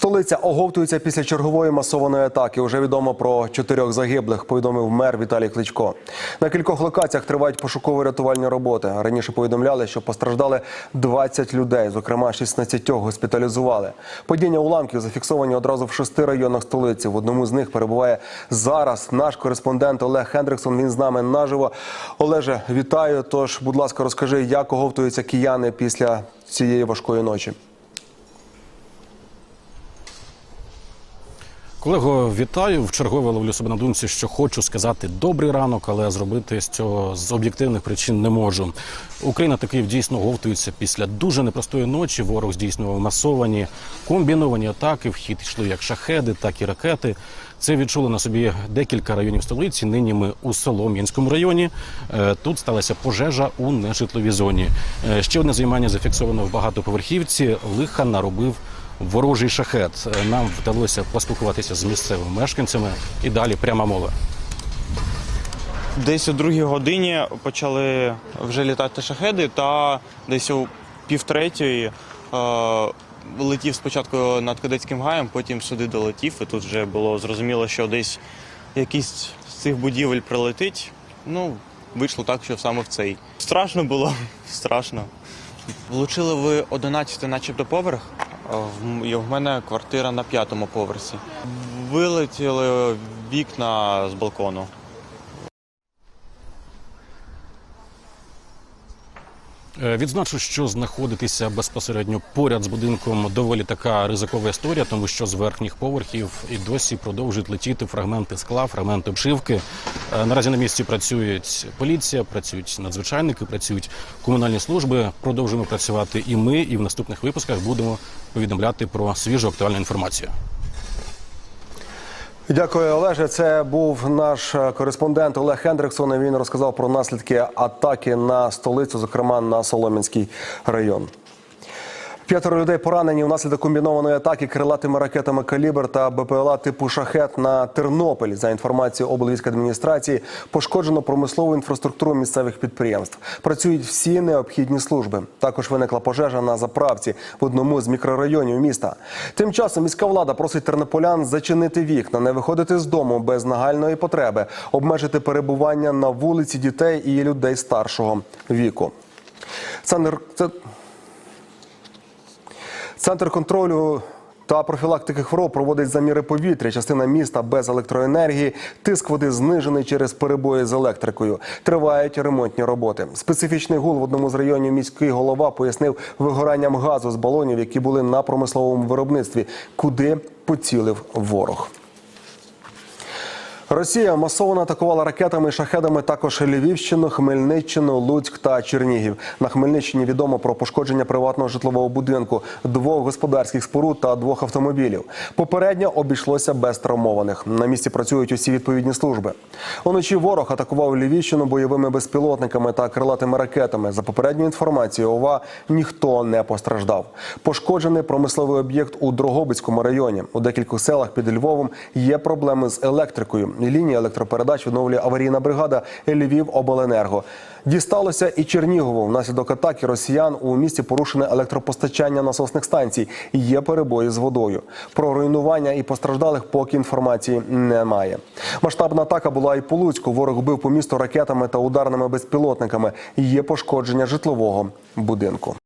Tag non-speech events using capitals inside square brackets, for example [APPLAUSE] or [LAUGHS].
Столиця оговтується після чергової масованої атаки. Уже відомо про чотирьох загиблих. Повідомив мер Віталій Кличко. На кількох локаціях тривають пошуково-рятувальні роботи. Раніше повідомляли, що постраждали 20 людей. Зокрема, 16 госпіталізували. Падіння уламків зафіксовані одразу в шести районах столиці. В одному з них перебуває зараз наш кореспондент Олег Хендриксон. Він з нами наживо. Олеже, вітаю. Тож, будь ласка, розкажи, як оговтуються кияни після цієї важкої ночі. Колего, вітаю. Вчергове ловлю себе на думці, що хочу сказати добрий ранок, але зробити з цього з об'єктивних причин не можу. Україна та Київ дійсно говтуються після дуже непростої ночі. Ворог здійснював масовані комбіновані атаки. В хід йшли як шахеди, так і ракети. Це відчули на собі декілька районів столиці. Нині ми у Солом'янському районі. Е, Тут сталася пожежа у нежитловій зоні. Е, Ще одне займання зафіксовано в багатоповерхівці. Лиха наробив ворожий шахет. Нам вдалося поспілкуватися з місцевими мешканцями і далі пряма мова. Десь о другій годині почали вже літати шахеди, та десь о півтретьої е, летів спочатку над кадетським гаєм, потім сюди долетів, і тут вже було зрозуміло, що десь якийсь з цих будівель прилетить. Ну, вийшло так, що саме в цей. Страшно було, [LAUGHS] страшно. Влучили ви 11 начебто поверх. В мене квартира на п'ятому поверсі. Вилетіли вікна з балкону. Відзначу, що знаходитися безпосередньо поряд з будинком доволі така ризикова історія, тому що з верхніх поверхів і досі продовжують летіти фрагменти скла, фрагменти обшивки. Е, Наразі на місці працюють поліція, працюють надзвичайники, працюють комунальні служби. Продовжуємо працювати і ми, і в наступних випусках будемо повідомляти про свіжу актуальну інформацію. Дякую, Олеже. Це був наш е, кореспондент Олег Хендриксон. Він розказав про наслідки атаки на столицю, зокрема на Солом'янський район. П'ятеро людей поранені внаслідок комбінованої атаки крилатими ракетами «Калібр» та БПЛА типу «Шахет» на Тернопіль. За інформацією облвійськадміністрації, пошкоджено промислову інфраструктуру місцевих підприємств. Працюють всі необхідні служби. Також виникла пожежа на заправці в одному з мікрорайонів міста. Тим часом міська влада просить тернополян зачинити вікна, не виходити з дому без нагальної потреби, обмежити перебування на вулиці дітей і людей старшого віку. Це... Центр контролю та профілактики хвороб проводить заміри повітря. Частина міста без електроенергії. Тиск води знижений через перебої з електрикою. Тривають ремонтні роботи. Специфічний гул в одному з районів міський голова пояснив вигоранням газу з балонів, які були на промисловому виробництві, куди поцілив ворог. Росія масово атакувала ракетами і шахедами також Львівщину, Хмельниччину, Луцьк та Чернігів. На Хмельниччині відомо про пошкодження приватного житлового будинку, двох господарських споруд та двох автомобілів. Попередньо обійшлося без травмованих. На місці працюють усі відповідні служби. Уночі ворог атакував Львівщину бойовими безпілотниками та крилатими ракетами. За попередньою інформацією, ОВА ніхто не постраждав. Пошкоджений промисловий об'єкт у Дрогобицькому районі. У декількох селах під Львовом є проблеми з електрикою. Лінії електропередач відновлює аварійна бригада Львівобленерго. Дісталося і Чернігову. Внаслідок атаки росіян у місті порушене електропостачання насосних станцій. Є перебої з водою. Про руйнування і постраждалих поки інформації немає. Масштабна атака була і по Луцьку. Ворог бив по місту ракетами та ударними безпілотниками. Є пошкодження житлового будинку.